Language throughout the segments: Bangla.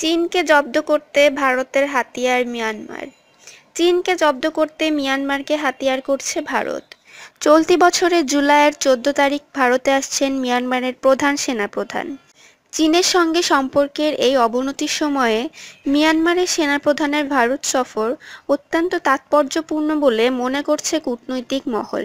চীনকে জব্দ করতে ভারতের হাতিয়ার মিয়ানমার। চীনকে জব্দ করতে মিয়ানমারকে হাতিয়ার করছে ভারত। চলতি বছরের জুলাইয়ের চোদ্দ তারিখ ভারতে আসছেন মিয়ানমারের প্রধান সেনাপ্রধান। চীনের সঙ্গে সম্পর্কের এই অবনতির সময়ে মিয়ানমারের সেনাপ্রধানের ভারত সফর অত্যন্ত তাৎপর্যপূর্ণ বলে মনে করছে কূটনৈতিক মহল।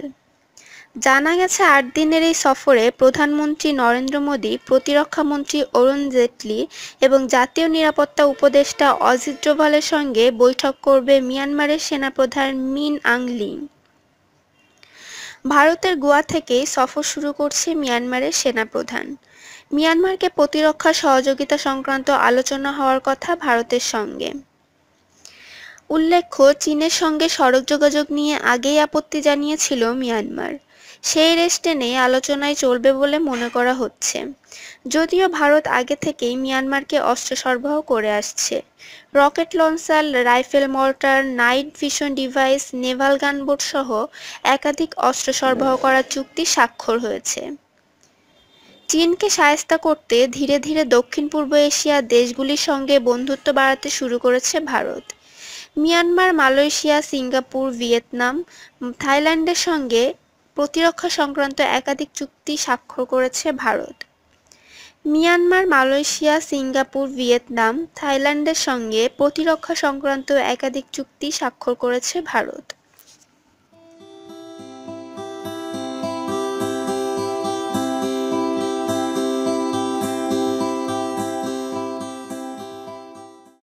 জানা গেছে আট দিনের এই সফরে প্রধানমন্ত্রী নরেন্দ্র মোদী, প্রতিরক্ষামন্ত্রী অরুণ জেটলি এবং জাতীয় নিরাপত্তা উপদেষ্টা অজিত ডোভালের সঙ্গে বৈঠক করবে মিয়ানমারের সেনাপ্রধান মিন আং লিং ভারতের গোয়া থেকেই সফর শুরু করছে মিয়ানমারের সেনাপ্রধান। মিয়ানমারকে প্রতিরক্ষা সহযোগিতা সংক্রান্ত আলোচনা হওয়ার কথা ভারতের সঙ্গে। উল্লেখ্য, চীনের সঙ্গে সড়ক যোগাযোগ নিয়ে আগেই আপত্তি জানিয়েছিল মিয়ানমার। সেই রেশ টেনে আলোচনায় চলবে বলে মনে করা হচ্ছে। যদিও ভারত আগে থেকেই মিয়ানমারকে অস্ত্র সরবরাহ করে আসছে। Rocket launcher, rifle mortar, night vision device, naval gunboat সহ একাধিক অস্ত্র সরবরাহ করার চুক্তি স্বাক্ষর হয়েছে। চীনকে সায়স্তা করতে ধীরে ধীরে দক্ষিণ পূর্ব এশিয়ার দেশগুলির সঙ্গে বন্ধুত্ব বাড়াতে শুরু করেছে Bharat. Myanmar, Malaysia, Singapore, Vietnam, থাইল্যান্ডের সঙ্গে প্রতিরক্ষা সংক্রান্ত একাধিক চুক্তি স্বাক্ষর করেছে Bharat. Myanmar, Malaysia, Singapore, Vietnam, থাইল্যান্ডের সঙ্গে প্রতিরক্ষা সংক্রান্ত একাধিক চুক্তি স্বাক্ষর করেছে ভারত।